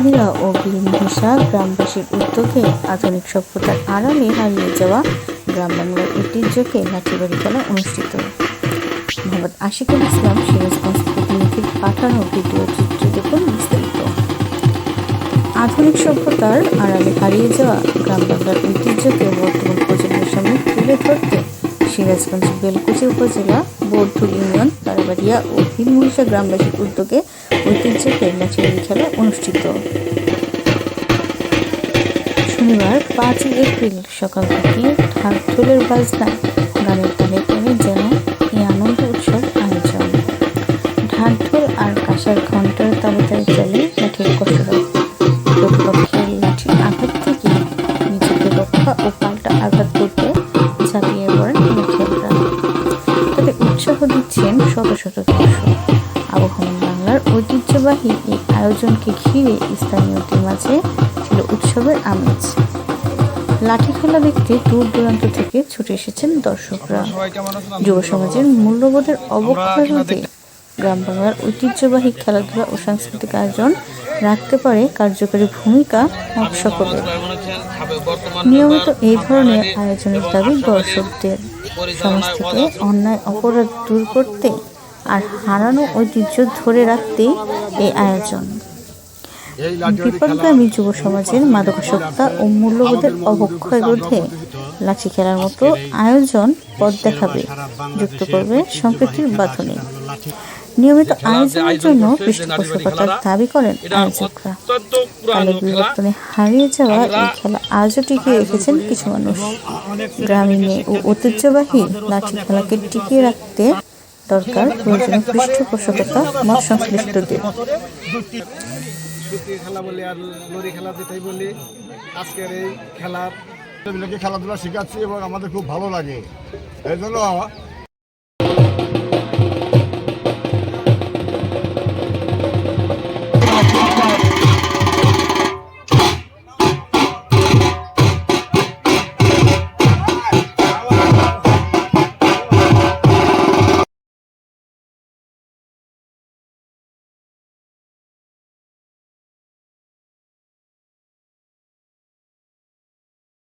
রাঙ্গামাটিয়া ও বীরমহিষা গ্রামবাসীর উদ্যোগে আধুনিক সভ্যতার আড়ালে হারিয়ে যাওয়া গ্রাম বাংলার ঐতিহ্যকে লাঠিবাড়ি খেলা অনুষ্ঠিত। মোহাম্মদ আশিকুল ইসলাম সিরাজগঞ্জ প্রতিনিধির পাঠানো ভিডিও চিত্র দেখুন বিস্তারিত। আধুনিক সভ্যতার আড়ালে হারিয়ে যাওয়া গ্রাম বাংলার ঐতিহ্যকে বর্তমান প্রজন্মের সামনে তুলে ধরতে সিরাজগঞ্জ বেলকুচি উপজেলা বৌদ্ধুল ইউনিয়ন তারাবাড়িয়া ও ভীমমহিষা গ্রামবাসীর উদ্যোগে ঐতিহ্যকে লাঠিবাড়ি খেলা অনুষ্ঠিত। শনিবার পাঁচই এপ্রিল সকাল থেকে ঢাক ঢোলের বাজনায় গানের তালে তালে যেন এই আনন্দ উৎসব আয়োজন। ঢাক ঢোল আর কাঁসার ঘণ্টার তালে তালে চলে লাঠির কসরত। প্রতিপক্ষের লাঠির আঘাত থেকে নিজেকে রক্ষা ও পাল্টা আঘাত করতে ঝাঁপিয়ে পড়েন খেলোয়াড়রা তাদের উৎসাহ দিচ্ছেন শত শত দর্শক। আবহমান ঐতিহ্যবাহী এই আয়োজনকে ঘিরে স্থানীয়দের মাঝে ছিল উৎসবের আমেজ। লাঠি খেলা দেখতে দূর দূরান্ত থেকে ছুটে এসেছেন দর্শকরা। যুব সমাজের মূল্যবোধের অবক্ষয় রোধে গ্রাম বাংলার ঐতিহ্যবাহী খেলাধুলা ও সাংস্কৃতিক আয়োজন রাখতে পারে কার্যকরী ভূমিকা সকলের নিয়মিত এই ধরনের আয়োজনের দাবি দর্শকদের। সমাজ থেকে অন্যায় অপরাধ দূর করতে আর হারানো ঐতিহ্য ধরে রাখতে এই আয়োজন। বিপদগামী যুব সমাজের মাদকাসক্তা ও মূল্যবোধের অবক্ষয় রোধে লাঠি খেলার মতো আয়োজন পথ দেখাবে যুক্ত করবে সম্প্রীতির বাঁধনে। নিয়মিত আয়োজনের জন্য পৃষ্ঠপোষকতার দাবি করেন আয়োজকরা। কালের বিবর্তনে হারিয়ে যাওয়া এই খেলা আজও টিকিয়ে রেখেছেন কিছু মানুষ। গ্রামীণ ও ঐতিহ্যবাহী লাঠি খেলাকে টিকিয়ে রাখতে দরকার প্রয়োজনীয় পৃষ্ঠপোষকতা মত সংশ্লিষ্টদের খেলা বলে আর লরি খেলা যেটাই বলি আজকের এই খেলার খেলাধুলা শেখাচ্ছি এবং আমাদের খুব ভালো লাগে। এই জন্য